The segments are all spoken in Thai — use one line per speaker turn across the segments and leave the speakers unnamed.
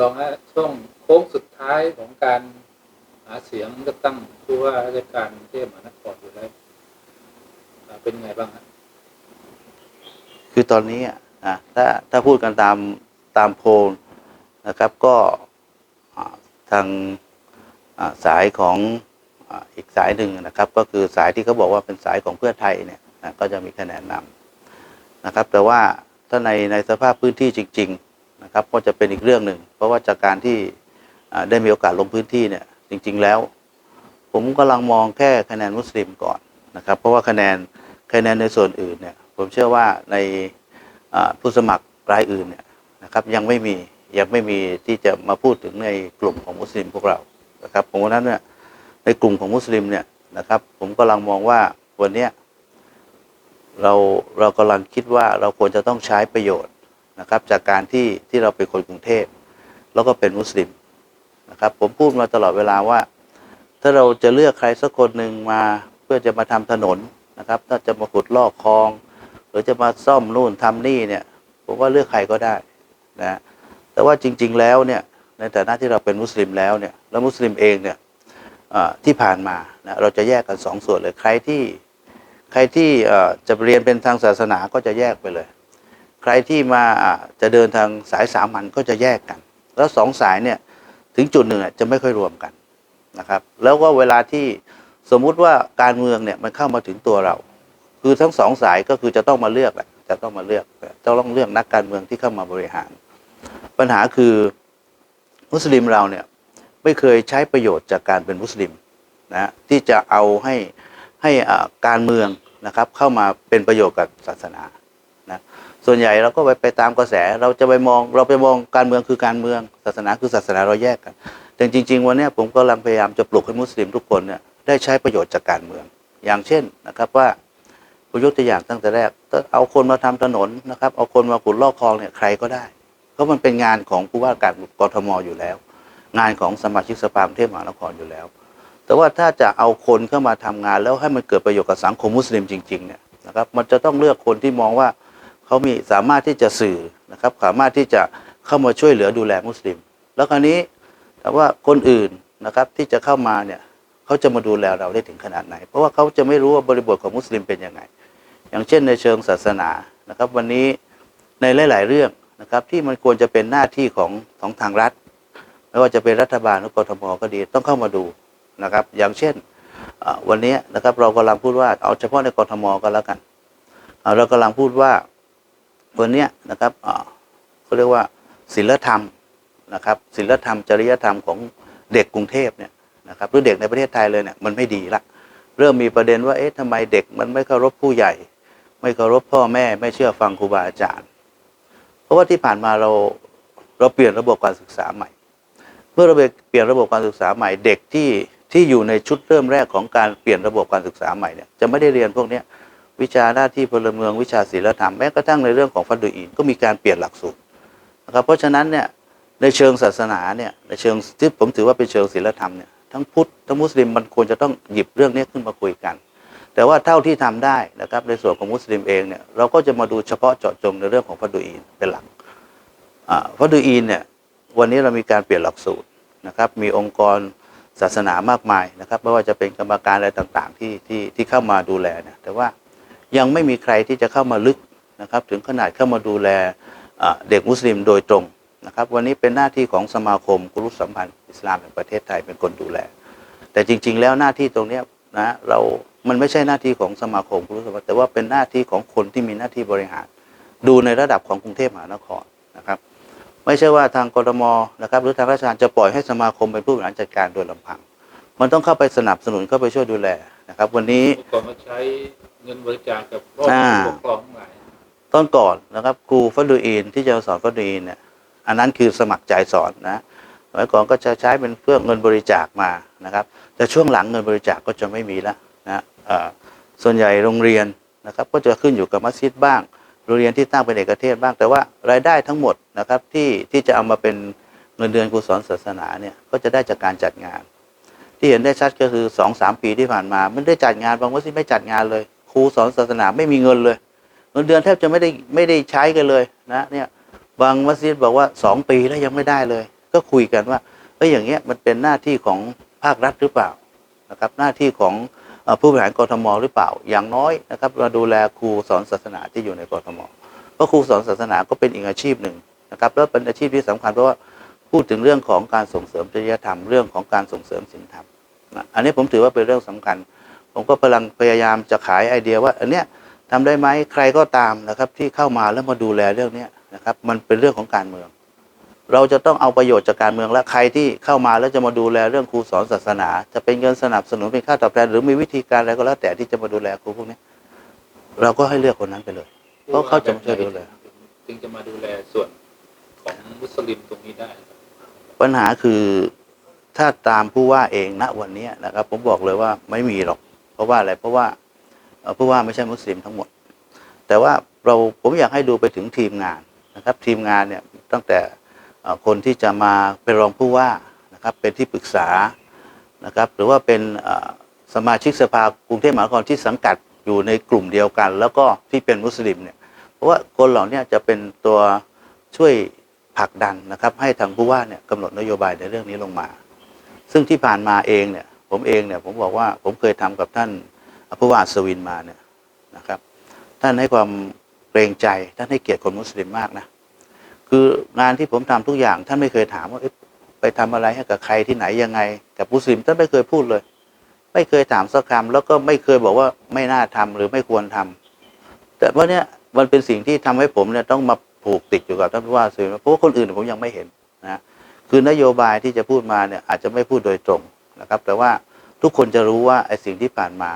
รองฮะช่วงโค้งสุดท้ายของการหาเสียงเลือกตั้งผู้ว่าราชการกรุงเทพมหานครอยู่แล้วเป็นไงบ้างฮะ
คือตอนนี้อะนะถ้าถ้าพูดกันตามตามโพลนะครับก็ทางสายของอีกสายหนึ่งนะครับ ก็คือสายที่เขาบอกว่าเป็นสายของเพื่อไทยเนี่ยนะก็จะมีคะแนนนำนะครับ แต่ว่าถ้าในในสภาพพื้นที่จริง นะครับก็จะเป็นอีกเรื่องหนึ่ง เพราะว่าจากการที่ได้มีโอกาสลงพื้นที่เนี่ยจริง ๆ แล้ว ผมกำลังมองแค่คะแนนมุสลิมก่อนนะครับ เพราะว่าคะแนนคะแนนในส่วนอื่นเนี่ยผมเชื่อว่าในผู้สมัครรายอื่นเนี่ยนะครับยังไม่มียังไม่มีที่จะมาพูดถึงในกลุ่มของมุสลิมพวกเรานะครับผมว่านั้นเนี่ยในกลุ่มของมุสลิมเนี่ยนะครับ ผมกำลังมองว่าวันนี้เราเรากำลังคิดว่าเราควรจะต้องใช้ประโยชน์ นะครับจากการที่ที่เราเป็นคนกรุงเทพแล้วก็เป็นมุสลิมนะครับผมพูดมาตลอดเวลาว่า ถ้าเราจะเลือกใครสักคนหนึ่งมาเพื่อจะมาทำถนนนะครับถ้าจะมาขุดลอกคลอง หรือจะมาซ่อมนู่นทำนี่เนี่ยผมว่าเลือกใครก็ได้นะแต่ว่าจริง ๆแล้วเนี่ยในฐานะที่เราเป็นมุสลิมแล้วเนี่ยแล้วมุสลิมเองเนี่ยที่ผ่านมานะเราจะแยกกันสองส่วนเลยใครที่ใครที่จะเรียนเป็นทางศาสนาก็จะแยกไปเลย ใครที่มาจะเดินทางสายสามัญก็จะแยกกัน แล้วสองสายเนี่ยถึงจุดหนึ่งจะไม่ค่อยรวมกันนะครับ แล้วก็เวลาที่สมมุติว่าการเมืองเนี่ยมันเข้ามาถึงตัวเรา คือทั้งสองสายก็คือจะต้องมาเลือกแหละจะต้องมาเลือกจะต้องเลือกนักการเมืองที่เข้ามาบริหาร ปัญหาคือมุสลิมเราเนี่ยไม่เคยใช้ประโยชน์จากการเป็นมุสลิมนะที่จะเอาให้ให้การเมืองนะครับเข้ามาเป็นประโยชน์กับศาสนานะ ส่วนใหญ่เราก็ไปไปตามกระแสเราจะไปมองเราไปมองการเมืองคือการเมือง ศาสนาคือศาสนาเราแยกกัน แต่จริง ๆ วันนี้ผมกำลังพยายามจะปลุกให้มุสลิมทุกคนเนี่ยได้ใช้ประโยชน์จากการเมือง อย่างเช่นนะครับว่าผมยกตัวอย่างตั้งแต่แรกเอาคนมาทำถนนนะครับ เอาคนมาขุดลอกคลองเนี่ยใครก็ได้ เพราะมันเป็นงานของผู้ว่าการกรทมอยู่แล้ว งานของสมาชิกสภากรุงเทพมหานครอยู่แล้ว แต่ว่าถ้าจะเอาคนเข้ามาทำงานแล้วให้มันเกิดประโยชน์กับสังคมมุสลิมจริงๆเนี่ยนะครับมันจะต้องเลือกคนที่มองว่า เขามีสามารถที่จะสื่อนะครับ สามารถที่จะเข้ามาช่วยเหลือดูแลมุสลิม แล้วคราวนี้แต่ว่าคนอื่นนะครับที่จะเข้ามาเนี่ยเขาจะมาดูแลเราได้ถึงขนาดไหน เพราะว่าเขาจะไม่รู้ว่าบริบทของมุสลิมเป็นยังไง อย่างเช่นในเชิงศาสนานะครับ วันนี้ในหลาย ๆ เรื่องนะครับที่มันควรจะเป็นหน้าที่ของของทางรัฐ ไม่ว่าจะเป็นรัฐบาลหรือกทมก็ดีต้องเข้ามาดูนะครับ อย่างเช่นวันนี้นะครับเรากำลังพูดว่าเอาเฉพาะในกทมก็แล้วกัน เรากำลังพูดว่า วันนี้ยนะครับเขาเรียกว่าศีลธรรมนะครับศีลธรรมจริยธรรมของเด็กกรุงเทพเนี่ยนะครับหรือเด็กในประเทศไทยเลยเนี่ยมันไม่ดีละเริ่มมีประเด็นว่าเอ๊ะทำไมเด็กมันไม่เคารพผู้ใหญ่ ไม่เคารพพ่อแม่ไม่เชื่อฟังครูบาอาจารย์ เพราะว่าที่ผ่านมาเราเราเปลี่ยนระบบการศึกษาใหม่ เมื่อเราเปลี่ยนระบบการศึกษาใหม่ เด็กที่ที่อยู่ในชุดเริ่มแรกของการเปลี่ยนระบบการศึกษาใหม่เนี่ยจะไม่ได้เรียนพวกเนี้ย วิชาหน้าที่พลเมืองวิชาศีลธรรมแม้กระทั่งในเรื่องของฟัดดูอีนก็มีการเปลี่ยนหลักสูตรนะครับเพราะฉะนั้นเนี่ยในเชิงศาสนาเนี่ยในเชิงที่ผมถือว่าเป็นเชิงศีลธรรมเนี่ยทั้งพุทธทั้งมุสลิมมันควรจะต้องหยิบเรื่องนี้ขึ้นมาคุยกัน แต่ว่าเท่าที่ทำได้นะครับในส่วนของมุสลิมเองเนี่ยเราก็จะมาดูเฉพาะเจาะจงในเรื่องของฟัดดูอีนเป็นหลักอ่าฟัดดูอีนเนี่ยวันนี้เรามีการเปลี่ยนหลักสูตรนะครับมีองค์กรศาสนามากมายนะครับไม่ว่าจะเป็นกรรมการอะไรต่างๆ ที่ที่ที่เข้ามาดูแลเนี่ยแต่ว่า ยังไม่มีใครที่จะเข้ามาลึกนะครับถึงขนาดเข้ามาดูแลเด็กมุสลิมโดยตรงนะครับวันนี้เป็นหน้าที่ของสมาคมกรุสัมพันธ์อิสลามแห่งประเทศไทยเป็นคนดูแล แต่จริง ๆ แล้วหน้าที่ตรงนี้นะเรา มันไม่ใช่หน้าที่ของสมาคมกรุสัมบัติแต่ว่าเป็นหน้าที่ของคนที่มีหน้าที่บริหาร ดูในระดับของกรุงเทพมหานครนะครับ ไม่ใช่ว่าทางกรมนะครับ หรือทางราชการจะปล่อยให้สมาคมเป็นผู้บริหารจัดการโดยลำพัง มันต้องเข้าไปสนับสนุนเข้าไปช่วยดูแลนะครับ วันนี้
ก่อนมาใช้ เงินบริจาคกับรอบ
อ่า
ผู้ปกครองทั้งหลาย
ต้นก่อนนะครับครูฟัดดูอีนที่จะสอนฟัดดูอีนเนี่ยอันนั้นคือสมัครใจสอนนะสมัยก่อนก็จะใช้เป็นเพื่อเงินบริจาคมานะครับ แต่ช่วงหลังเงินบริจาคก็จะไม่มีแล้วนะเอ่อส่วนใหญ่โรงเรียนนะครับก็จะขึ้นอยู่กับมัสยิดบ้าง โรงเรียนที่ตั้งเป็นเอกเทศบ้าง แต่ว่ารายได้ทั้งหมดนะครับที่ที่จะเอามาเป็นเงินเดือนครูสอนศาสนาเนี่ยก็จะได้จากการจัดงาน ที่เห็นได้ชัดก็คือสองสามปีที่ผ่านมา ไม่ได้จัดงานบางวัดที่ไม่จัดงานเลย ครูสอนศาสนาไม่มีเงินเลย เงินเดือนแทบจะไม่ได้ไม่ได้ใช้กันเลยนะเนี่ยบางมัสยิดบอกว่าสองปีแล้วยังไม่ได้เลย ก็คุยกันว่าเอ้ยอย่างเงี้ยมันเป็นหน้าที่ของภาครัฐหรือเปล่านะครับหน้าที่ของอผู้บริหารกรทมหรือเปล่า อย่างน้อยนะครับเราดูแลครูสอนศาสนาที่อยู่ในกรทมเพราะครูสอนศาสนาก็เป็นอีกอาชีพหนึ่งนะครับแล้วเป็นอาชีพที่สำคัญเพราะว่าพูดถึงเรื่องของการส่งเสริมจริยธรรมเรื่องของการส่งเสริมศีลธรรมนะอันนี้ผมถือว่าเป็นเรื่องสำคัญ ผมก็กำลังพยายามจะขายไอเดียว่าอันเนี้ยทำได้ไหมใครก็ตามนะครับ ที่เข้ามาแล้วมาดูแลเรื่องเนี้ยนะครับ มันเป็นเรื่องของการเมือง เราจะต้องเอาประโยชน์จากการเมืองและใครที่เข้ามาแล้วจะมาดูแลเรื่องครูสอนศาสนา จะเป็นเงินสนับสนุนเป็นค่าตอบแทนหรือมีวิธีการอะไรก็แล้วแต่ที่จะมาดูแลครูพวกนี้เราก็ให้เลือกคนนั้นไปเลย เพราะเขาจะมาช่วยดูแล
จึงจะมาดูแลส่วนของมุสลิมตรงนี้ได้ครับ
ปัญหาคือถ้าตามผู้ว่าเองณวันนี้นะครับ ผมบอกเลยว่าไม่มีหรอก เพราะว่าอะไรเพราะว่าผู้ว่าไม่ใช่มุสลิมทั้งหมด แต่ว่าเราผมอยากให้ดูไปถึงทีมงานนะครับทีมงานเนี่ยตั้งแต่คนที่จะมาเป็นรองผู้ว่านะครับเป็นที่ปรึกษานะครับหรือว่าเป็นสมาชิกสภากรุงเทพมหานครที่สังกัดอยู่ในกลุ่มเดียวกัน แล้วก็ที่เป็นมุสลิมเนี่ยเพราะว่าคนเหล่านี้จะเป็นตัวช่วยผลักดันนะครับให้ทางผู้ว่าเนี่ยกำหนดนโยบายในเรื่องนี้ลงมา ซึ่งที่ผ่านมาเองเนี่ย ผมเองเนี่ยผมบอกว่าผมเคยทำกับท่านผู้ว่าอัศวินมาเนี่ยนะครับ ท่านให้ความเกรงใจท่านให้เกียรติคนมุสลิมมากนะคืองานที่ผมทำทุกอย่าง ท่านไม่เคยถามว่าไปทำอะไรให้กับใครที่ไหนยังไง กับมุสลิมท่านไม่เคยพูดเลย ไม่เคยถามสักคำแล้วก็ไม่เคยบอกว่าไม่น่าทำหรือไม่ควรทำแต่ว่าเนี่ยมันเป็นสิ่งที่ทำให้ผมเนี่ยต้องมาผูกติดอยู่กับท่านผู้ว่าอัศวินเพราะว่าคนอื่นผมยังไม่เห็นนะคือนโยบายที่จะพูดมาเนี่ยอาจจะไม่พูดโดยตรง นะครับ แต่ว่าทุกคนจะรู้ว่าไอ้สิ่งที่ผ่านมา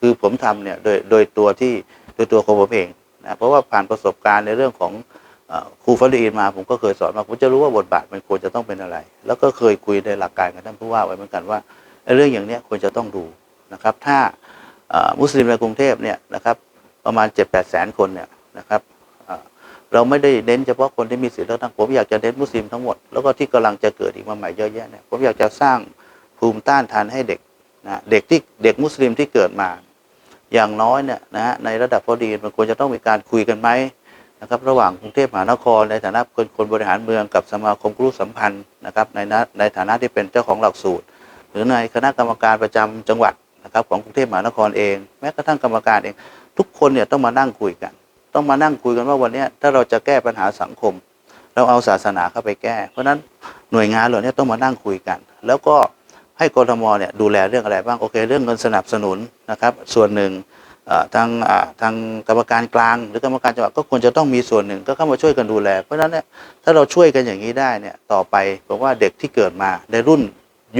คือผมทำเนี่ยโดยโดยตัวที่โดยตัวของผมเองนะเพราะว่าผ่านประสบการณ์ในเรื่องของครูฟัลดีนมาผมก็เคยสอนมาผมจะรู้ว่าบทบาทมันควรจะต้องเป็นอะไร แล้วก็เคยคุยในหลักการกับท่านผู้ว่าไว้เหมือนกันว่าไอ้เรื่องอย่างเนี้ยควรจะต้องดูนะครับ ถ้ามุสลิมในกรุงเทพเนี่ยนะครับประมาณ 7 8แสนคนเนี่ยนะครับเราไม่ได้เน้นเฉพาะคนที่มีสิทธิ์เลือกตั้งผมอยากจะเน้นมุสลิมทั้งหมดแล้วก็ที่กำลังจะเกิดอีกมาใหม่เยอะแยะเนี่ยผมอยากจะสร้าง ภูมิต้านทานให้เด็กนะเด็กที่เด็กมุสลิมที่เกิดมา อย่างน้อยเนี่ยนะฮะในระดับพอดีมันควรจะต้องมีการคุยกันไหมนะครับระหว่างกรุงเทพมหานครในฐานะคนคนบริหารเมืองกับสมาคมครุสัมพันธ์นะครับในนะในฐานะที่เป็นเจ้าของหลักสูตร หรือในคณะกรรมการประจำจังหวัดนะครับของกรุงเทพมหานครเอง แม้กระทั่งกรรมการเอง ทุกคนเนี่ยต้องมานั่งคุยกัน ต้องมานั่งคุยกันว่าวันนี้ถ้าเราจะแก้ปัญหาสังคม เราเอาศาสนาเข้าไปแก้ เพราะฉะนั้นหน่วยงานเหล่านี้ต้องมานั่งคุยกัน แล้วก็ ให้กรทมเนี่ยดูแลเรื่องอะไรบ้างโอเค เรื่องเงินสนับสนุนนะครับส่วนหนึ่งทางทางกรรมการกลางหรือกรรมการจังหวัดก็ควรจะต้องมีส่วนหนึ่งก็เข้ามาช่วยกันดูแล เพราะฉะนั้นเนี่ยถ้าเราช่วยกันอย่างนี้ได้เนี่ยต่อไปผมว่าเด็กที่เกิดมาในรุ่น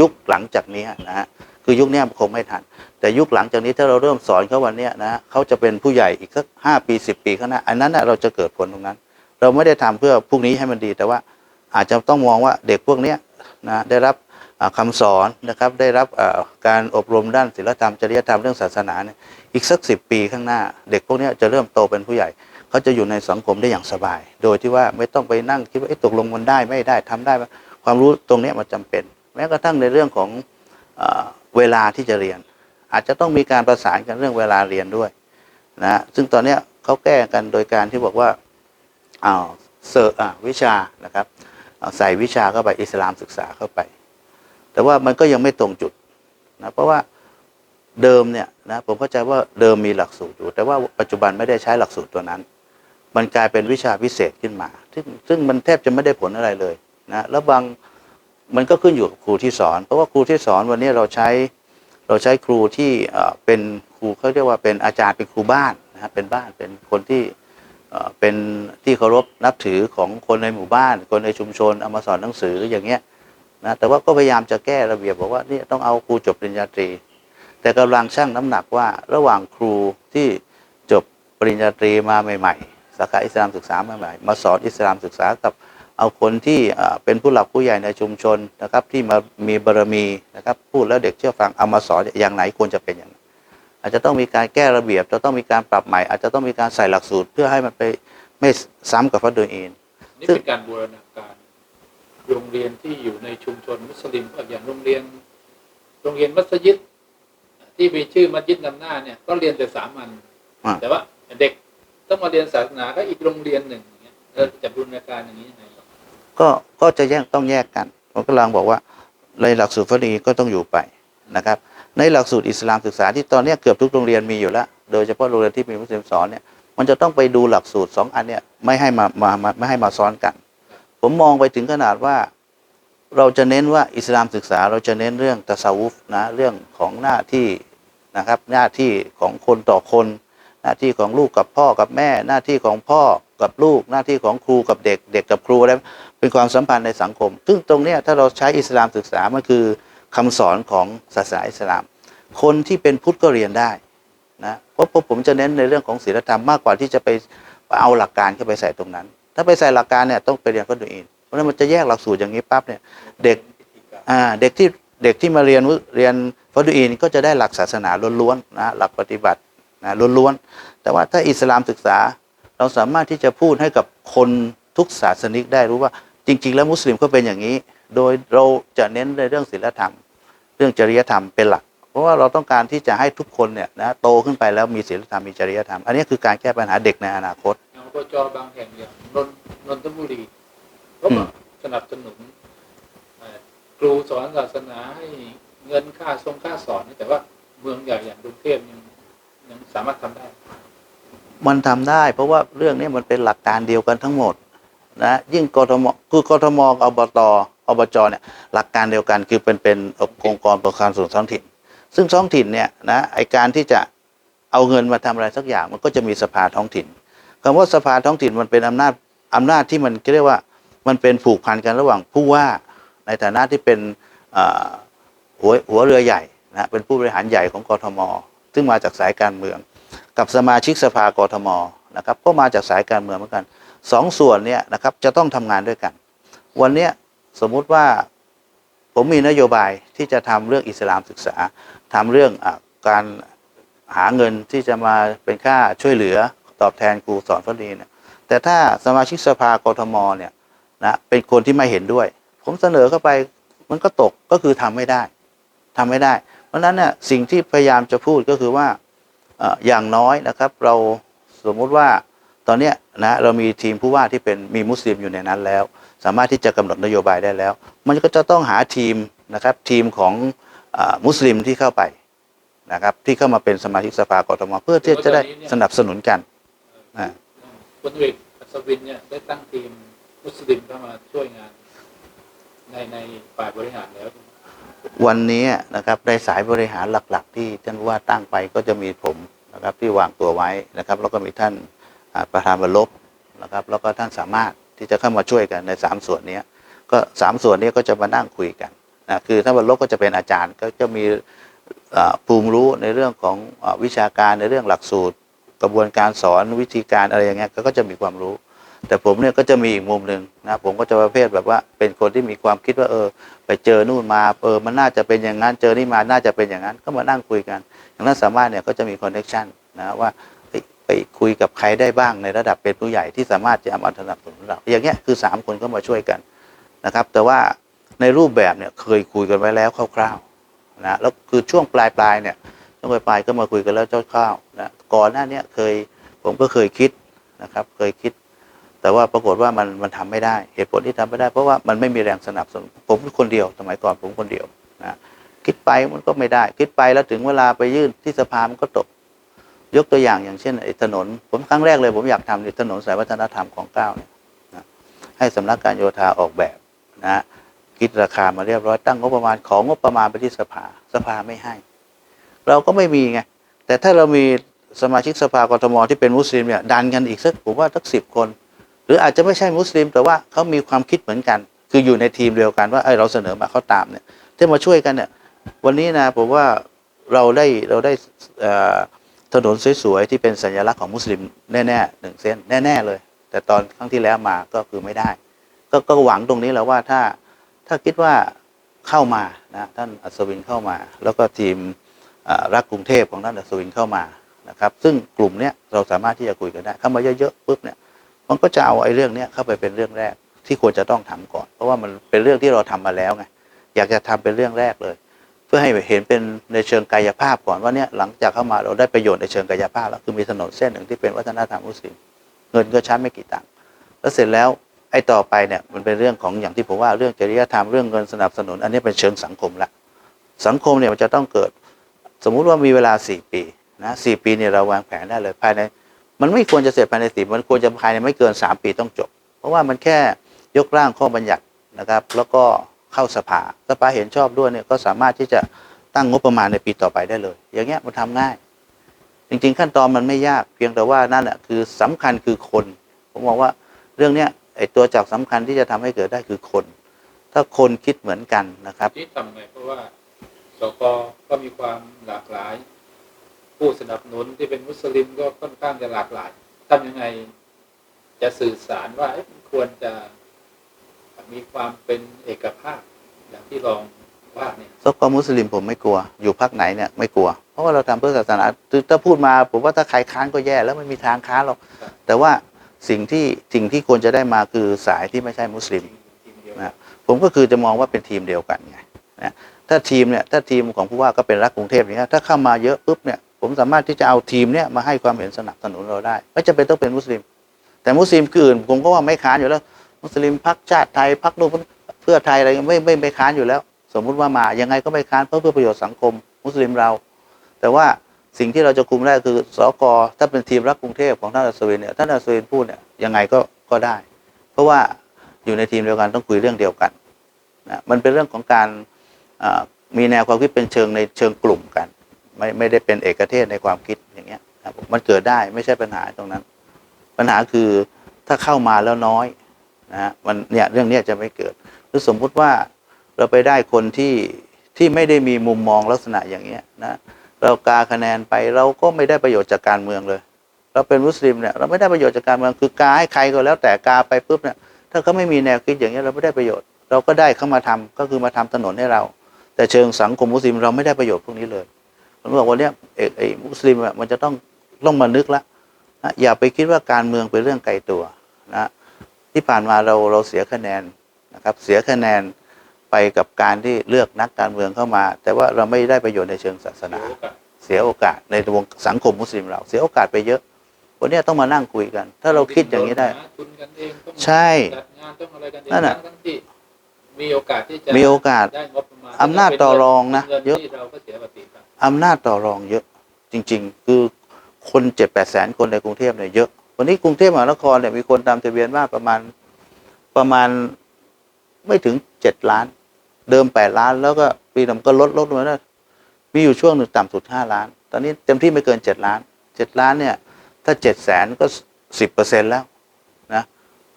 ยุคหลังจากนี้นะฮะคือยุคนี้คงไม่ทัน แต่ยุคหลังจากนี้ถ้าเราเริ่มสอนเขาวันนี้นะเขาจะเป็นผู้ใหญ่อีกสักห้าปีสิบปีข้างหน้าอันนั้นนะเราจะเกิดผลตรงนั้น เราไม่ได้ทำเพื่อพวกนี้ให้มันดีแต่ว่าอาจจะต้องมองว่าเด็กพวกนี้นะได้รับ คำาสอนนะครับได้รับการอบรมด้านศีลธรรมจริยธรรมเรื่องศาสนาเนี่ยอีกสักสิปีข้างหน้า เด็กพวกนี้จะเริ่มโตเป็นผู้ใหญ่ เขาจะอยู่ในสังคมได้อย่างสบาย โดยที่ว่าไม่ต้องไปนั่งคิดว่าตกลงมันได้ไม่ได้ทำได้ ความรู้ตรงนี้มันจำเป็น แม้กระทั่งในเรื่องของเอเวลาที่จะเรียน อาจจะต้องมีการประสานกันเรื่องเวลาเรียนด้วยนะซึ่งตอนนี้เขาแก้กันโดยการที่บอกว่าเอาเซอร์วิชานะครับใส่วิชาเข้าไปอิสลามศึกษาเข้าไป แต่ว่ามันก็ยังไม่ตรงจุดนะเพราะว่าเดิมเนี่ยนะผมเข้าใจว่าเดิมมีหลักสูตรอยู่ แต่ว่าปัจจุบันไม่ได้ใช้หลักสูตรตัวนั้น มันกลายเป็นวิชาพิเศษขึ้นมา ซึ่งซึ่งมันแทบจะไม่ได้ผลอะไรเลยนะแล้วบางมันก็ขึ้นอยู่กับครูที่สอน เพราะว่าครูที่สอนวันนี้เราใช้เราใช้ครูที่เป็นครูเขาเรียกว่าเป็นอาจารย์เป็นครูบ้านนะเป็นบ้านเป็นคนที่เป็นที่เคารพนับถือของคนในหมู่บ้าน คนในชุมชนเอามาสอนหนังสืออย่างเงี้ย นะแต่ว่าก็พยายามจะแก้ระเบียบบอกว่านี่ต้องเอาครูจบปริญญาตรี แต่กำลังชั่งน้ำหนักว่าระหว่างครูที่จบปริญญาตรีมาใหม่ๆสาขาอิสลามศึกษาใหม่มาสอนอิสลามศึกษากับเอาคนที่เป็นผู้หลักผู้ใหญ่ในชุมชนนะครับที่มามีบารมีนะครับพูดแล้วเด็กเชื่อฟังเอามาสอนอย่างไหนควรจะเป็นอย่างไรอาจจะต้องมีการแก้ระเบียบ จะต้องมีการปรับใหม่ อาจจะต้องมีการใส่หลักสูตรเพื่อให้มันไปไม่ซ้ำกับฟัดโดยอง
นี่
ซึ่ง
เป็นการบูรณาการ โรงเรียนที่อยู่ในชุมชนมุสลิมก็อย่างโรงเรียน โรงเรียนมัสยิด ที่มีชื่อมัสยิดนำหน้าเนี่ย ก็เรียนแต่สามัญ
อ่า
แต่ว่าเด็กต้องมาเรียนศาสนาก็อีกโรงเรียนหนึ่งอย่างเงี้ยเราจะบูรณาการอย่างนี้ยังไงครับ
ก็ก็จะแยกต้องแยกกันผมกำลังบอกว่าในหลักสูตรฟันีก็ต้องอยู่ไปนะครับ ในหลักสูตรอิสลามศึกษาที่ตอนเนี้ยเกือบทุกโรงเรียนมีอยู่แล้ว โดยเฉพาะโรงเรียนที่มีมุสลิมสอนเนี่ยมันจะต้องไปดูหลักสูตรสองอันเนี่ยไม่ให้มามามาไม่ให้มาซ้อนกัน ผมมองไปถึงขนาดว่าเราจะเน้นว่าอิสลามศึกษา เราจะเน้นเรื่องตัสาวุฟนะเรื่องของหน้าที่นะครับ หน้าที่ของคนต่อคน หน้าที่ของลูกกับพ่อกับแม่ หน้าที่ของพ่อกับลูก หน้าที่ของครูกับเด็ก เด็กกับครูอะไรเป็นความสัมพันธ์ในสังคม ซึ่งตรงนี้ถ้าเราใช้อิสลามศึกษามันคือคำสอนของศาสนาอิสลาม คนที่เป็นพุทธก็เรียนได้นะเพราะผมจะเน้นในเรื่องของศีลธรรมมากกว่าที่จะไปเอาหลักการเข้าไปใส่ตรงนั้น ถ้าไปใส่หลักการเนี่ยต้องไปเรียนก็ดูอินเพราะฉะนั้นมันจะแยกหลักสูตรอย่างนี้ปั๊บเนี่ยเด็กอ่าเด็กที่เด็กที่มาเรียนเรียนฟัดูอีนก็จะได้หลักศาสนาล้วนๆนะหลักปฏิบัตินะล้วนๆแต่ว่าถ้าอิสลามศึกษาเราสามารถที่จะพูดให้กับคนทุกศาสนิกได้รู้ว่าจริง ๆ แล้วมุสลิมก็เป็นอย่างนี้ โดยเราจะเน้นในเรื่องศีลธรรม เรื่องจริยธรรมเป็นหลัก เพราะว่าเราต้องการที่จะให้ทุกคนเนี่ยนะโตขึ้นไปแล้วมีศีลธรรมมีจริยธรรม อันนี้คือการแก้ปัญหาเด็กในอนาคต
อย่างอบจบางแห่งอย่างนนนนทบุรีก็มาสนับสนุนเอ่อครูสอนศาสนาให้เงินค่าทรงค่าสอนแต่ว่าเมืองใหญ่อย่างกรุงเทพยังยังสามารถทำได้
มันทำได้ เพราะว่าเรื่องนี้มันเป็นหลักการเดียวกันทั้งหมดนะยิ่งกทมคือกทมกับอบตอบจเนี่ยหลักการเดียวกันคือเป็นเป็นองค์กรปกครองส่วนท้องถิ่น ซึ่งท้องถิ่นเนี่ยนะไอการที่จะเอาเงินมาทำอะไรสักอย่างมันก็จะมีสภาท้องถิ่น คำว่าสภาท้องถิ่นมันเป็นอำนาจอำนาจที่มันเรียกว่ามันเป็นผูกพันกันระหว่างผู้ว่าในฐานะที่เป็นหัวหัวเรือใหญ่นะเป็นผู้บริหารใหญ่ของกทม ซึ่งมาจากสายการเมือง กับสมาชิกสภากทมนะครับก็มาจากสายการเมืองเหมือนกันสองส่วนเนี่ยนะครับจะต้องทำงานด้วยกัน วันนี้สมมุติว่าผมมีนโยบายที่จะทำเรื่องอิสลามศึกษาทำเรื่องอการหาเงินที่จะมาเป็นค่าช่วยเหลือ ตอบแทนครูสอนฟัดีเนี่ยแต่ถ้าสมาชิกสภากทมเนี่ยนะเป็นคนที่ไม่เห็นด้วย ผมเสนอเข้าไปมันก็ตกก็คือทำไม่ได้ทำไม่ได้ เพราะฉะนั้นเนี่ยสิ่งที่พยายามจะพูดก็คือว่าอย่างน้อยนะครับ เราสมมุติว่าตอนนี้นะเรามีทีมผู้ว่าที่เป็นมีมุสลิมอยู่ในนั้นแล้ว สามารถที่จะกำหนดนโยบายได้แล้ว มันก็จะต้องหาทีมนะครับทีมของอมุสลิมที่เข้าไปนะครับที่เข้ามาเป็นสมาชิกสภากรทมเพื่อที่จะได้สนับสนุนกัน อ่า
คุณเอกอัศวินเนี่ยได้ตั้งทีมมุสลิมเข้ามาช่วยงาน ในในฝ่ายบริหารแล้ว
วันนี้นะครับในสายบริหารหลัก ๆ ที่ท่านผู้ว่าตั้งไปก็จะมีผมนะครับที่วางตัวไว้นะครับ แล้วก็มีท่านอ่าประธานบรรลบนะครับ แล้วก็ท่านสามารถที่จะเข้ามาช่วยกันในสามส่วนเนี้ยก็สามส่วนนี้ก็จะมานั่งคุยกันนะคือท่านบรรลบก็จะเป็นอาจารย์ก็จะมีอ่าภูมิรู้ในเรื่องของอาวิชาการในเรื่องหลักสูตร กระบวนการสอนวิธีการอะไรอย่างเงี้ยก็ก็จะมีความรู้ แต่ผมเนี่ยก็จะมีอีกมุมหนึ่งนะผมก็จะประเภทแบบว่าเป็นคนที่มีความคิดว่าเออ ไปเจอนู่นมาเออมันน่าจะเป็นอย่างนั้นเจอนี่มาน่าจะเป็นอย่างนั้น ก็มานั่งคุยกันอย่างนั้นสามารถเนี่ยก็จะมีคอนเนคชันนะว่าไปคุยกับใครได้บ้างในระดับเป็นผู้ใหญ่ที่สามารถจะเอามาสนับสนุนเราอย่างเงี้ยคือสามคนก็มาช่วยกันนะครับ แต่ว่าในรูปแบบเนี่ยเคยคุยกันไว้แล้วคร่าวๆนะแล้วคือช่วงปลายๆเนี่ย ช่วงปลายปลายๆก็มาคุยกันแล้วคร่าข้าวนะก่อนหน้าเนี้เคยผมก็เคยคิดนะครับ เคยคิด แต่ว่าปรากฏว่ามันมันทำไม่ได้เหตุผลที่ทำไม่ได้ เพราะว่ามันไม่มีแรงสนับสนุนผมคนเดียว สมัยก่อนผมคนเดียวนะคิดไปมันก็ไม่ได้ คิดไปแล้วถึงเวลาไปยื่นที่สภามันก็ตก ยกตัวอย่างอย่างเช่นไอ้ถนน ผมครั้งแรกเลย ผมอยากทำในถนนสายวัฒนธรรมของเก้าเนี่ยนะให้สำนักการโยธาออกแบบนะคิดราคามาเรียบร้อยตั้งงบประมาณของงบประมาณไปที่สภาสภาไม่ให้ เราก็ไม่มีไง แต่ถ้าเรามีสมาชิกสภากรทมที่เป็นมุสลิมเนี่ยดันกันอีกสักผมว่าสักสิบคน หรืออาจจะไม่ใช่มุสลิม แต่ว่าเขามีความคิดเหมือนกัน คืออยู่ในทีมเดียวกันว่าเอ้เราเสนอมาเขาตามเนี่ยที่มาช่วยกันเนี่ยวันนี้นะผมว่าเราได้เราได้ถนนสวยๆที่เป็นสัญลักษณ์ของมุสลิมแน่ๆหนึ่งเส้นแน่ๆเลย แต่ตอนครั้งที่แล้วมาก็คือไม่ได้ ก็ก็หวังตรงนี้แล้วว่าถ้าถ้าคิดว่าเข้ามานะท่านอัศวินเข้ามา แล้วก็ทีม รักกรุงเทพของท่านอัศวินเข้ามานะครับ ซึ่งกลุ่มเนี้ยเราสามารถที่จะคุยกันได้เข้ามาเยอะๆปุ๊บเนี่ยมันก็จะเอาไอ้เรื่องเนี้ยเข้าไปเป็นเรื่องแรกที่ควรจะต้องทำก่อน เพราะว่ามันเป็นเรื่องที่เราทำมาแล้วไงอยากจะทำเป็นเรื่องแรกเลย เพื่อให้เห็นเป็นในเชิงกายภาพก่อนว่าเนี่ยหลังจากเข้ามาเราได้ประโยชน์ในเชิงกายภาพแล้วคือมีถนนเส้นหนึ่งที่เป็นวัฒนธรรมมุสลิมเงินก็ช้ไม่กี่ตังค์แล้วเสร็จแล้วไอ้ต่อไปเนี่ยมันเป็นเรื่องของอย่างที่ผมว่าเรื่องจริยธรรมเรื่องเงินสนับสนุน อันนี้เป็นเชิงสังคมละสังคมเนี่ยมันจะต้องเกิด สมมุติว่ามีเวลาสี่ปีนะสี่ปีเนี่ยเราวางแผนได้เลยภายใน มันไม่ควรจะเสร็จภายในสี่มันควรจะภายในไม่เกินสามปีต้องจบ เพราะว่ามันแค่ยกร่างข้อบัญญัตินะครับ แล้วก็เข้าสภาสภาเห็นชอบด้วยเนี่ยก็สามารถที่จะตั้งงบประมาณในปีต่อไปได้เลย อย่างเงี้ยมันทำง่าย จริง ๆ ขั้นตอนมันไม่ยากเพียงแต่ว่านั่นแหละคือสำคัญคือคน ผมมองว่าเรื่องเนี้ยไอ้ตัวจักรสำคัญที่จะทำให้เกิดได้คือคน ถ้าคนคิดเหมือนกันนะครับ
ที่ทำไงเพราะว่า สกก็มีความหลากหลาย ผู้สนับสนุนที่เป็นมุสลิมก็ค่อนข้างจะหลากหลายทำยังไงจะสื่อสารว่าควรจะมีความเป็นเอกภาพอย่างที่ลองว่าเนี่ย
ซกมุสลิมผมไม่กลัว อยู่พักไหนเนี่ยไม่กลัว เพราะว่าเราทำเพื่อศาสนาถ้าพูดมาผมว่าถ้าใครค้านก็แย่แล้วไม่มีทางค้านหรอกแต่ว่าสิ่งที่สิ่งที่ควรจะได้มาคือสายที่ไม่ใช่มุสลิมนะผมก็คือจะมองว่าเป็นทีมเดียวกันไงนะ ถ้าทีมเนี่ยถ้าทีมของผู้ว่าก็เป็นรักกรุงเทพเนี้ยถ้าเข้ามาเยอะปุ๊บเนี่ยผมสามารถที่จะเอาทีมเนี่ยมาให้ความเห็นสนับสนุนเราได้ ไม่จำเป็นต้องเป็นมุสลิม แต่มุสลิมคืออื่นผมก็ว่าไม่ค้านอยู่แล้ว มุสลิมพักชาติไทยพักนู่นเพื่อไทยอะไรไม่ไม่ไม่ค้านอยู่แล้ว สมมุติว่ามายังไงก็ไม่ค้านเพื่อเพื่อประโยชน์สังคม มุสลิมเรา แต่ว่าสิ่งที่เราจะคุมได้คือสกอถ้าเป็นทีมรักกรุงเทพของท่านอัศวินเนี่ยท่านอัศวินพูดเนี่ยยังไงก็ก็ได้ เพราะว่าอยู่ในทีมเดียวกันต้องคุยเรื่องเดียวกันนะมันเป็นเรื่องของการ มีแนวความคิดเป็นเชิงในเชิงกลุ่มกัน ไม่ไม่ได้เป็นเอกเทศในความคิดอย่างเงี้ยครับมันเกิดได้ไม่ใช่ปัญหาตรงนั้น ปัญหาคือถ้าเข้ามาแล้วน้อยนะฮะมันเนี่ยเรื่องนี้จะไม่เกิด หรือสมมุติว่าเราไปได้คนที่ที่ไม่ได้มีมุมมองลักษณะอย่างเงี้ยนะเรากาคะแนนไปเราก็ไม่ได้ประโยชน์จากการเมืองเลย เราเป็นมุสลิมเนี่ยเราไม่ได้ประโยชน์จากการเมืองคือกาให้ใครก็แล้วแต่กาไปปุ๊บเนี่ยถ้าเขาไม่มีแนวคิดอย่างเงี้ยเราไม่ได้ประโยชน์ เราก็ได้เข้ามาทำก็คือมาทำถนนให้เรา แต่เชิงสังคมมุสลิมเราไม่ได้ประโยชน์พวกนี้เลยผมบอกวันเนี้ยเอกไอ้มุสลิมอะมันจะต้องต้องมานึกละนะอย่าไปคิดว่าการเมืองเป็นเรื่องไกลตัวนะที่ผ่านมาเราเราเสียคะแนนนะครับ เสียคะแนนไปกับการที่เลือกนักการเมืองเข้ามา แต่ว่าเราไม่ได้ประโยชน์ในเชิงศาสนา เสียโอกาสในวงสังคมมุสลิมเรา เสียโอกาสไปเยอะวันเนี้ยต้องมานั่งคุยกัน ถ้าเราคิดอย่างนี้ได้
หทุนกันเองต้อง
ใช่
จัดงานต้องอะไรกันเอง
นั่นน่ะ
ทั้งที่ มีโอกาสที่จะ
มีโอกาส
ได้งบประมาณ
อำนาจต่อรองนะ
เงิน
เยอะ
ที่เราก็เสียภาษีไป
อำนาจต่อรองเยอะ จริง ๆ คือคนเจ็ดแปดแสนคนในกรุงเทพเนี่ยเยอะวันนี้กรุงเทพมหานครเนี่ยมีคนตามทะเบียนมากประมาณประมาณไม่ถึงเจ็ดล้าน เดิมแปดล้าน แล้วก็ปีหนึงก็ลดลดลงมาแล้วมีอยู่ช่วงหนึ่งต่ำสุดห้าล้าน ตอนนี้เต็มที่ไม่เกินเจ็ดล้านเจ็ดล้านเนี่ย ถ้าเจ็ดแสนก็สิบเปอร์เซ็นแล้วนะ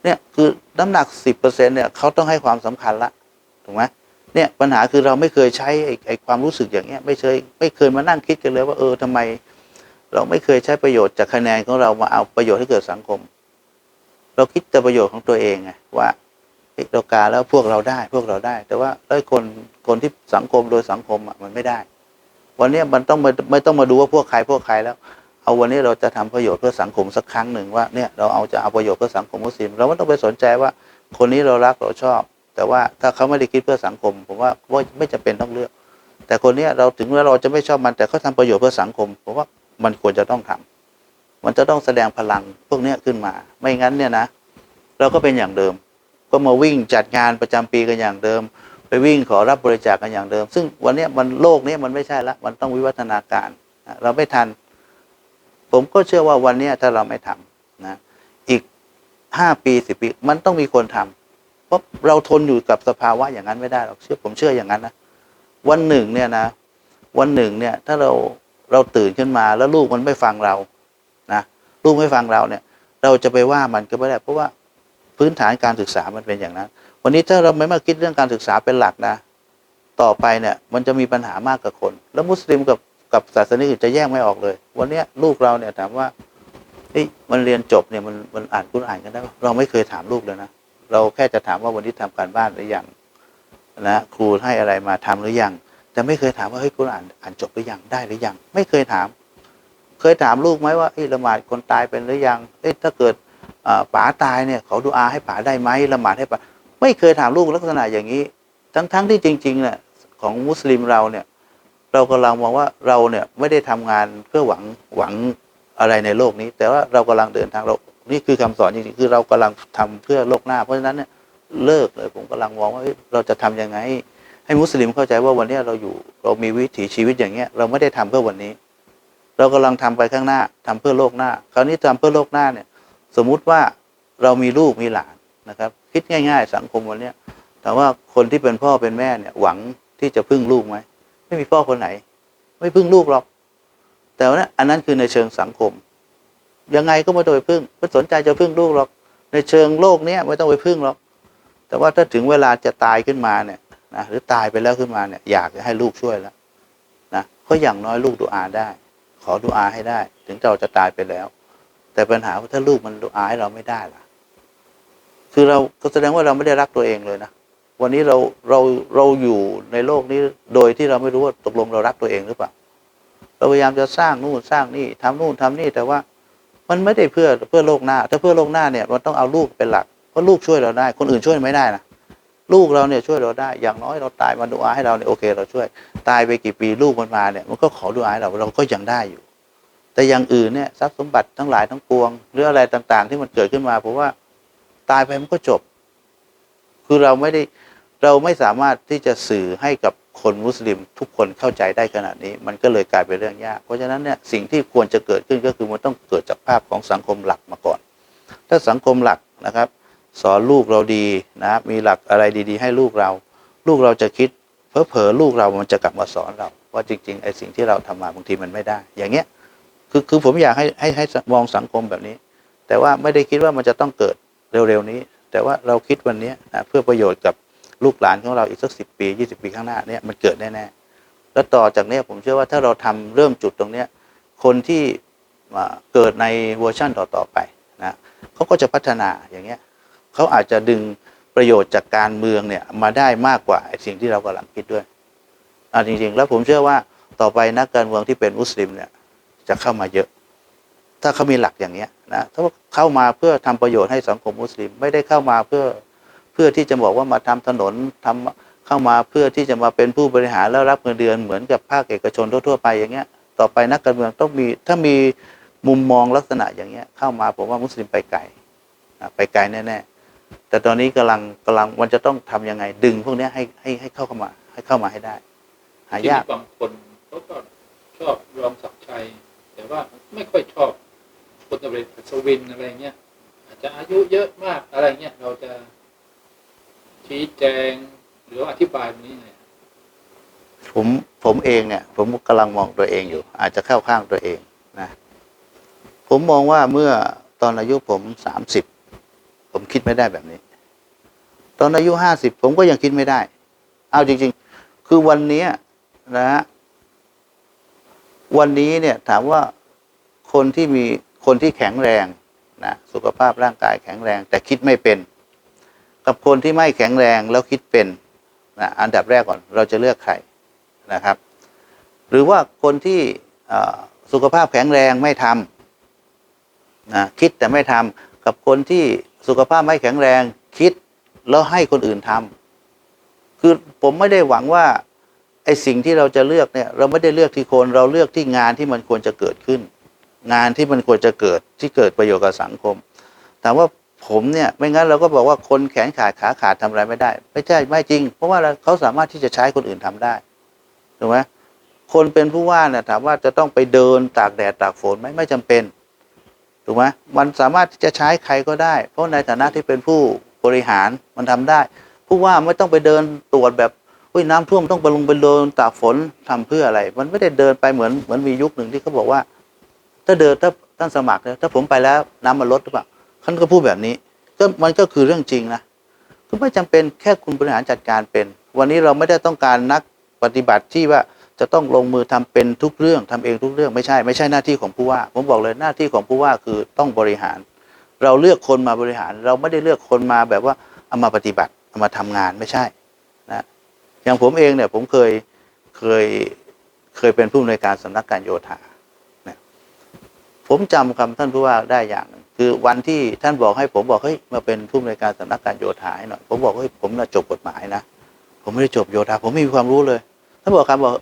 เนี่ยคือน้ำหนักสิบเปอร์เซ็นเนี่ยเขาต้องให้ความสำคัญละถูกไหมเนี่ยปัญหาคือเราไม่เคยใช้ไอ้ไอความรู้สึกอย่างเงี้ยไม่เคยไม่เคยมานั่งคิดกันเลยว่าเออทำไม เราไม่เคยใช้ประโยชน์จากคะแนนของเรามาเอาประโยชน์ให้เกิดสังคม เราคิดแต่ประโยชน์ของตัวเองไงว่าเฮ้ยเรากาแล้วพวกเราได้พวกเราได้ แต่ว่าไอ้คนคนที่สังคมโดยสังคมอะมันไม่ได้ วันนี้มันต้องไม่ไม่ต้องมาดูว่าพวกใครพวกใครแล้ว เอาวันนี้เราจะทำประโยชน์เพื่อสังคมสักครั้งหนึ่งว่าเนี่ยเราเอาจะเอาประโยชน์เพื่อสังคมมุสลิมเราไม่ต้องไปสนใจว่าคนนี้เรารักเราชอบ แต่ว่าถ้าเขาไม่ได้คิดเพื่อสังคม ผมว่าไม่จำเป็นต้องเลือก แต่คนนี้เราถึงแม้เราจะไม่ชอบมัน แต่เขาทำประโยชน์เพื่อสังคมผมว่ามันควรจะต้องทำมันจะต้องแสดงพลังพวกนี้ขึ้นมา ไม่งั้นเนี่ยนะ เราก็เป็นอย่างเดิม ก็มาวิ่งจัดงานประจำปีกันอย่างเดิม ไปวิ่งขอรับบริจาคกันอย่างเดิม ซึ่งวันนี้มันโลกนี้มันไม่ใช่ละมันต้องวิวัฒนาการเราไม่ทัน ผมก็เชื่อว่าวันนี้ถ้าเราไม่ทำนะอีกห้าปีสิบปี มันต้องมีคนทำเพราะเราทนอยู่กับสภาวะอย่างนั้นไม่ได้หรอกเชื่อผมเชื่ออย่างนั้นนะวันหนึ่งเนี่ยนะวันหนึ่งเนี่ยถ้าเราเราตื่นขึ้นมาแล้วลูกมันไม่ฟังเรานะลูกไม่ฟังเราเนี่ย เราจะไปว่ามันก็ไม่ได้เพราะว่าพื้นฐานการศึกษามันเป็นอย่างนั้น วันนี้ถ้าเราไม่มาคิดเรื่องการศึกษาเป็นหลักนะ ต่อไปเนี่ย มันจะมีปัญหามากกับคน แล้วมุสลิมกับ กับศาสนาอื่นจะแยกไม่ออกเลย วันเนี้ยลูกเราเนี่ยถามว่าเฮ้ยมันเรียนจบเนี่ยมันมันอ่านกุรอานกันได้ เราไม่เคยถามลูกเลยนะ เราแค่จะถามว่าวันนี้ทำการบ้านหรือยังนะครูให้อะไรมาทำหรือยัง แต่ไม่เคยถามว่าเฮ้ยกุรอานอ่านจบหรือยังได้หรือยัง ไม่เคยถาม เคยถามลูกไหมว่าเฮ้ยละหมาดคนตายเป็นหรือยังเอ้ยถ้าเกิดป๋าตายเนี่ยเขาดูอาให้ป๋าได้ไหมละหมาดให้ป๋าไม่เคยถามลูกลักษณะอย่างนี้ ทั้งทั้งที่จริงๆเนี่ยของมุสลิมเราเนี่ย เรากำลังมองว่าเราเนี่ยไม่ได้ทำงานเพื่อหวังหวังอะไรในโลกนี้ แต่ว่าเรากำลังเดินทางเรานี่คือคำสอนจริงๆคือเรากำลังทำเพื่อโลกหน้า เพราะฉะนั้นเนี่ยเลิกเลยผมกำลังมองว่าเราจะทำยังไง ให้มุสลิมเข้าใจว่าวันเนี้ยเราอยู่เรามีวิถีชีวิตอย่างเงี้ยเราไม่ได้ทำเพื่อวันนี้ เรากำลังทำไปข้างหน้าทำเพื่อโลกหน้า คราวนี้ทำเพื่อโลกหน้าเนี่ยสมมุติว่าเรามีลูกมีหลานนะครับ คิดง่าย ๆ สังคมวันนี้ถามว่าคนที่เป็นพ่อเป็นแม่เนี่ยหวังที่จะพึ่งลูกไหม ไม่มีพ่อคนไหน ไม่พึ่งลูกหรอก แต่ว่านะอันนั้นคือในเชิงสังคม ยังไงก็ไม่ต้องไปพึ่งไม่สนใจจะพึ่งลูกหรอก ในเชิงโลกเนี้ยไม่ต้องไปพึ่งหรอก แต่ว่าถ้าถึงเวลาจะตายขึ้นมาเนี่ยนะหรือตายไปแล้วขึ้นมาเนี่ย อยากจะให้ลูกช่วยแล้วนะเพราอย่างน้อยลูกดูอาได้ ขอดูอาให้ได้ ถึงเราจะตายไปแล้ว แต่ปัญหาว่าถ้าลูกมันดูอาให้เราไม่ได้ล่ะ คือเราก็แสดงว่าเราไม่ได้รักตัวเองเลยนะ วันนี้เราเราเราอยู่ในโลกนี้โดยที่เราไม่รู้ว่าตกลงเรารักตัวเองหรือเปล่าเราพยายามจะสร้างนู่นสร้างนี่ทำนู่นทำนี่แต่ว่ามันไม่ได้เพื่อเพื่อโลกหน้า ถ้าเพื่อโลกหน้าเนี่ยมันต้องเอาลูกเป็นหลักเพราะลูกช่วยเราได้ คนอื่นช่วยไม่ได้นะลูกเราเนี่ยช่วยเราได้ อย่างน้อยเราตายมาดูอาให้เราเนี่ยโอเค เราช่วย ตายไปกี่ปีลูกมันมาเนี่ยมันก็ขอดูอาให้เราเราก็ยังได้อยู่ แต่อย่างอื่นเนี่ยทรัพย์สมบัติทั้งหลายทั้งปวงหรืออะไรต่าง ๆ ที่มันเกิดขึ้นมาเพราะว่าตายไปมันก็จบ คือเราไม่ได้ เราไม่สามารถที่จะสื่อให้กับคนมุสลิมทุกคนเข้าใจได้ขนาดนี้ มันก็เลยกลายเป็นเรื่องยาก เพราะฉะนั้นเนี่ยสิ่งที่ควรจะเกิดขึ้นก็คือมันต้องเกิดจากภาพของสังคมหลักมาก่อน ถ้าสังคมหลักนะครับ สอนลูกเราดีนะมีหลักอะไรดีๆ ให้ลูกเรา ลูกเราจะคิดเผลอๆลูกเรามันจะกลับมาสอนเรา ว่าจริงๆไอ้สิ่งที่เราทำมาบางทีมันไม่ได้ อย่างเงี้ยคือคือผมอยากให้ให้ให้มองสังคมแบบนี้ แต่ว่าไม่ได้คิดว่ามันจะต้องเกิดเร็วๆนี้ แต่ว่าเราคิดวันนี้นะเพื่อประโยชน์กับ ลูกหลานของเราอีกสักสิปียี่สิบปีข้างหน้าเนี่ยมันเกิดแน่ๆแล้วต่อจากนี้ผมเชื่อว่าถ้าเราทำเริ่มจุดตรงเนี้ยคนที่เกิดในเวอร์ชั่นต่อๆไปนะเขาก็จะพัฒนาอย่างเงี้ยเขาอาจจะดึงประโยชน์จากการเมืองเนี่ยมาได้มากกว่าสิ่งที่เรากำลังคิดด้วยอ่าจริงๆ แล้วผมเชื่อว่าต่อไปนักการเมืองที่เป็นมุสลิมเนี่ยจะเข้ามาเยอะ ถ้าเขามีหลักอย่างเนี้ยนะถ้าเข้ามาเพื่อทำประโยชน์ให้สังคมมุสลิม ไม่ได้เข้ามาเพื่อ เพื่อที่จะบอกว่ามาทำถนนทำเข้ามาเพื่อที่จะมาเป็นผู้บริหารแล้วรับเงินเดือนเหมือนกับภาคเอกชนทั่วๆไปอย่างเงี้ยต่อไปนักการเมืองต้องมีถ้ามีมุมมองลักษณะอย่างเงี้ยเข้ามาผมว่ามุสลิมไปไกลไปไกลแน่ๆแต่ตอนนี้กำลังกำลังมันจะต้องทำยังไงดึงพวกนี้ให้ให้ให้เข้ามาให้เข้ามาให้ได้ หายาก
บางคนเขาก็ชอบรองศักดิ์ชัยแต่ว่าไม่ค่อยชอบพลตำรวจเอกอัศวินอะไรเงี้ยอาจจะอายุเยอะมากอะไรเงี้ยเราจะ ชี้แจงหรืออธิบายตรงนี้ไง
ผมผมเองเนี่ย ผมกำลังมองตัวเองอยู่ อาจจะเข้าข้างตัวเองนะ ผมมองว่าเมื่อตอนอายุผมสามสิบผมคิดไม่ได้แบบนี้ ตอนอายุห้าสิบผมก็ยังคิดไม่ได้ เอาจริง ๆ คือวันนี้นะฮะวันนี้เนี่ยถามว่าคนที่มีคนที่แข็งแรงนะสุขภาพร่างกายแข็งแรง แต่คิดไม่เป็น กับคนที่ไม่แข็งแรงแล้วคิดเป็นนะอันดับแรกก่อนเราจะเลือกใครนะครับ หรือว่าคนที่สุขภาพแข็งแรงไม่ทำนะคิดแต่ไม่ทำกับคนที่สุขภาพไม่แข็งแรงคิดแล้วให้คนอื่นทำคือผมไม่ได้หวังว่าไอ้สิ่งที่เราจะเลือกเนี่ยเราไม่ได้เลือกที่คนเราเลือกที่งานที่มันควรจะเกิดขึ้น งานที่มันควรจะเกิดที่เกิดประโยชน์กับสังคมถามว่า ผมเนี่ยไม่งั้นเราก็บอกว่าคนแขนขาดขาขาดทำอะไรไม่ได้ ไม่ใช่ไม่จริง เพราะว่าเขาสามารถที่จะใช้คนอื่นทำได้ถูกไหมคนเป็นผู้ว่าเนี่ยถามว่าจะต้องไปเดินตากแดดตากฝนไหมไม่จำเป็นถูกไหมมันสามารถที่จะใช้ใครก็ได้ เพราะในฐานะที่เป็นผู้บริหารมันทำได้ ผู้ว่าไม่ต้องไปเดินตรวจแบบอุ้ยน้ำท่วมต้องไปลงไปเดินตากฝนทำเพื่ออะไร มันไม่ได้เดินไปเหมือนเหมือนมียุคหนึ่งที่เขาบอกว่า ถ้าเดินถ้าท่านสมัครถ้าผมไปแล้วน้ำมันลดหรือเปล่า ท่านก็พูดแบบนี้ก็มันก็คือเรื่องจริงนะคือไม่จำเป็นแค่คุณบริหารจัดการเป็น วันนี้เราไม่ได้ต้องการนักปฏิบัติที่ว่าจะต้องลงมือทำเป็นทุกเรื่องทำเองทุกเรื่องไม่ใช่ ไม่ใช่หน้าที่ของผู้ว่า ผมบอกเลยหน้าที่ของผู้ว่าคือต้องบริหาร เราเลือกคนมาบริหาร เราไม่ได้เลือกคนมาแบบว่าเอามาปฏิบัติเอามาทำงานไม่ใช่นะอย่างผมเองเนี่ยผมเคยเคยเคยเป็นผู้อำนวยการสำนักการโยธาผมจำคำท่านผู้ว่าได้อย่างหนึ่ง คือวันที่ท่านบอกให้ผมบอกเฮ้ยมาเป็นผู้อำนวยการสำนักการโยธาให้หน่อยผมบอกเฮ้ยผมน่ะจบกฎหมายนะผมไม่ได้จบโยธาผมไม่มีความรู้เลยท่านบอกคำบอก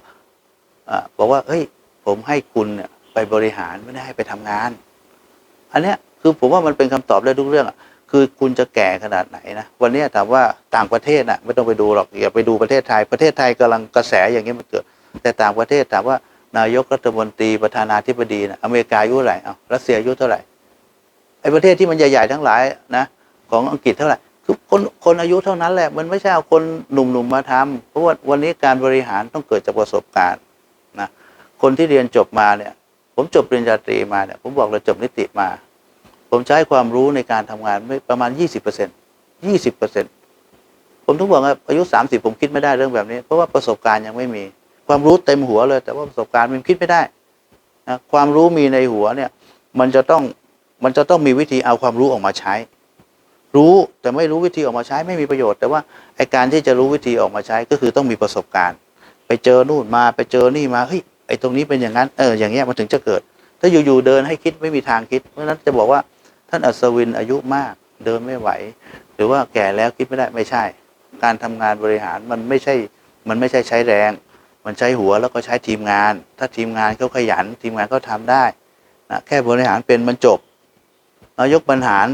อบอกว่าเฮ้ยผมให้คุณเนี่ยไปบริหารไม่ได้ให้ไปทำงาน อันเนี้ยคือผมว่ามันเป็นคำตอบได้ทุกเรื่องอะคือคุณจะแก่ขนาดไหนนะวันนี้ถามว่าต่างประเทศน่ะไม่ต้องไปดูหรอกอย่าไปดูประเทศไทย ประเทศไทยกำลังกระแสอย่างนี้มันเกิด แต่ต่างประเทศถามว่านายกรัฐมนตรีประธานาธิบดีนะอเมริกาอายุเท่าไหร่เอารัสเซียอายุเท่าไหร่ ไอ้ประเทศที่มันใหญ่ ๆ ทั้งหลายนะของอังกฤษเท่าไหร่คือคนคนอายุเท่านั้นแหละ มันไม่ใช่เอาคนหนุ่มๆมาทำเพราะว่าวันนี้การบริหารต้องเกิดจากประสบการณ์นะคนที่เรียนจบมาเนี่ย ผมจบปริญญาตรีมาเนี่ยผมบอกเลยจบนิติมา ผมใช้ความรู้ในการทำงานไม่ประมาณยี่สิบเปอร์เซ็นยี่สิบเปอร์เซ็นผมต้องบอกว่าอายุสามสิบผมคิดไม่ได้เรื่องแบบนี้ เพราะว่าประสบการณ์ยังไม่มี ความรู้เต็มหัวเลย แต่ว่าประสบการณ์มันคิดไม่ได้นะความรู้มีในหัวเนี่ย มันจะต้อง มันจะต้องมีวิธีเอาความรู้ออกมาใช้ รู้แต่ไม่รู้วิธีออกมาใช้ไม่มีประโยชน์ แต่ว่าไอการที่จะรู้วิธีออกมาใช้ก็คือต้องมีประสบการณ์ ไปเจอนู่นมาไปเจอนี่มาเฮ้ยไอตรงนี้เป็นอย่างนั้นเอออย่างเงี้ยมันถึงจะเกิด ถ้าอยู่ๆเดินให้คิดไม่มีทางคิด เพราะฉะนั้นจะบอกว่าท่านอัศวินอายุมากเดินไม่ไหว หรือว่าแก่แล้วคิดไม่ได้ไม่ใช่ การทำงานบริหารมันไม่ใช่มันไม่ใช่ใช้แรง มันใช้หัวแล้วก็ใช้ทีมงาน ถ้าทีมงานเขาขยัน ทีมงานเขาทำได้นะแค่บริหารเป็นมันจบ นายกบรรหาร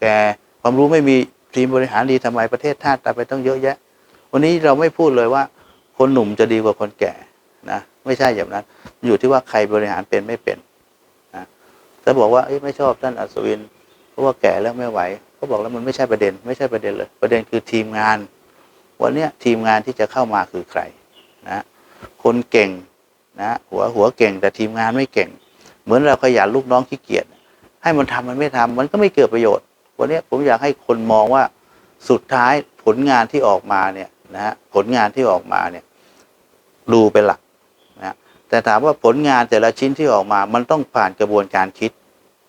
แก่ความรู้ไม่มีทีมบริหารดีทำไมประเทศชาติตายไปต้องเยอะแยะ วันนี้เราไม่พูดเลยว่า คนหนุ่มจะดีกว่าคนแก่นะไม่ใช่อย่างนั้น อยู่ที่ว่าใครบริหารเป็นไม่เป็นนะถ้าบอกว่าไม่ชอบท่านอัศวิน เพราะว่าแก่แล้วไม่ไหวก็บอกแล้วมันไม่ใช่ประเด็น ไม่ใช่ประเด็นเลย ประเด็นคือทีมงาน วันนี้ทีมงานที่จะเข้ามาคือใครนะคนเก่งนะหัวหัวเก่งแต่ทีมงานไม่เก่ง เหมือนเราขยันลูกน้องขี้เกียจ ให้มันทำมันไม่ทำมันก็ไม่เกิดประโยชน์ วันนี้ผมอยากให้คนมองว่าสุดท้ายผลงานที่ออกมาเนี่ยนะฮะผลงานที่ออกมาเนี่ยดูเป็นหลักนะแต่ถามว่าผลงานแต่ละชิ้นที่ออกมา มันต้องผ่านกระบวนการคิด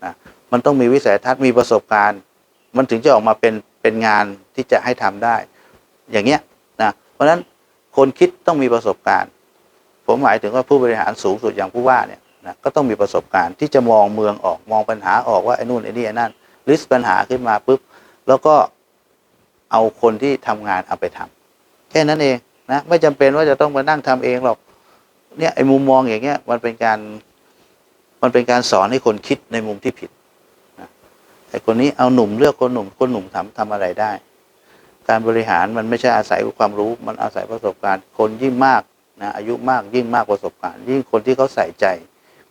นะมันต้องมีวิสัยทัศน์มีประสบการณ์ มันถึงจะออกมาเป็นเป็นงานที่จะให้ทำได้ อย่างเงี้ยนะเพราะฉะนั้นคนคิดต้องมีประสบการณ์ ผมหมายถึงว่าผู้บริหารสูงสุดอย่างผู้ว่าเนี่ย นะก็ต้องมีประสบการณ์ที่จะมองเมืองออกมองปัญหาออกว่าไอ้นู่นไอ้นี่ไอ้นั่นลิสต์ปัญหาขึ้นมาปุ๊บแล้วก็เอาคนที่ทำงานเอาไปทำแค่นั้นเองนะไม่จำเป็นว่าจะต้องมานั่งทำเองหรอกเนี่ยไอ้มุมมองอย่างเงี้ยมันเป็นการมันเป็นการสอนให้คนคิดในมุมที่ผิดนะไอ้คนนี้เอาหนุ่มเลือกคนหนุ่มคนหนุ่มทำทำอะไรได้ การบริหารมันไม่ใช่อาศัยความรู้มันอาศัยประสบการณ์ คนยิ่งมากนะอายุมากยิ่งมากประสบการณ์ ยิ่งคนที่เขาใส่ใจ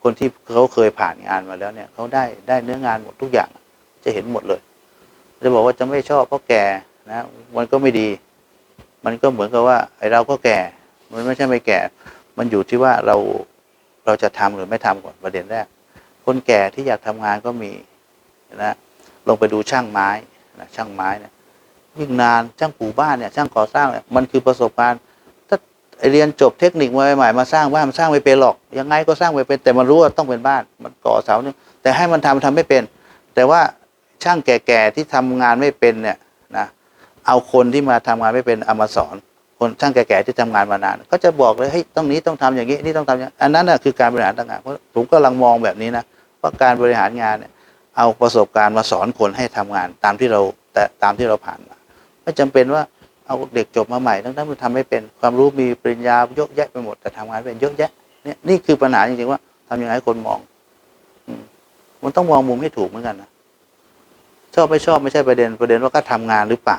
คนที่เขาเคยผ่านงานมาแล้วเนี่ยเขาได้ได้เนื้องานหมดทุกอย่าง จะเห็นหมดเลย จะบอกว่าจะไม่ชอบเพราะแก่นะมันก็ไม่ดี มันก็เหมือนกับว่าไอเราก็แก่ มันไม่ใช่ไม่แก่ มันอยู่ที่ว่าเราเราจะทำหรือไม่ทำก่อนประเด็นแรก คนแก่ที่อยากทำงานก็มีนะลงไปดูช่างไม้นะช่างไม้เนี่ยยิ่งนานช่างปูบ้านเนี่ยช่างก่อสร้างเนี่ยมันคือประสบการณ์ เรียนจบเทคนิคมาใหม่ๆมาสร้างบ้านมันสร้างไม่เป็นหรอก ยังไงก็สร้างไม่เป็นแต่มันรู้ว่าต้องเป็นบ้านมันก่อเสาเนี่ยแต่ให้มันทำทำไม่เป็น แต่ว่าช่างแก่ๆที่ทำงานไม่เป็นเนี่ยนะเอาคนที่มาทำงานไม่เป็นเอามาสอน คนช่างแก่ๆที่ทำงานมานาน ก็จะบอกเลยเฮ้ยต้องนี้ต้องทำอย่างนี้นี่ต้องทำอย่างอันนั้นน่ะคือการบริหารต่างหากเพราะผมกำลังมองแบบนี้นะว่าการบริหารงานเนี่ยเอาประสบการณ์มาสอนคนให้ทำงานตามที่เราแต่ตามที่เราผ่านมาไม่จำเป็นว่า เอาเด็กจบมาใหม่ทั้งนั้นมันทำไม่เป็นความรู้มีปริญญาเยอะแยะไปหมดแต่ทำงานเป็นเยอะแยะเนี่ยนี่คือปัญหาจริงๆว่าทำยังไงให้คนมองอมันต้องมองมุมให้ถูกเหมือนกันนะชอบไม่ชอบไม่ใช่ประเด็นประเด็นว่าก็ทำงานหรือเปล่า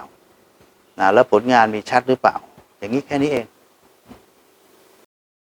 นะแล้วผลงานมีชัดหรือเปล่า อย่างนี้แค่นี้เอง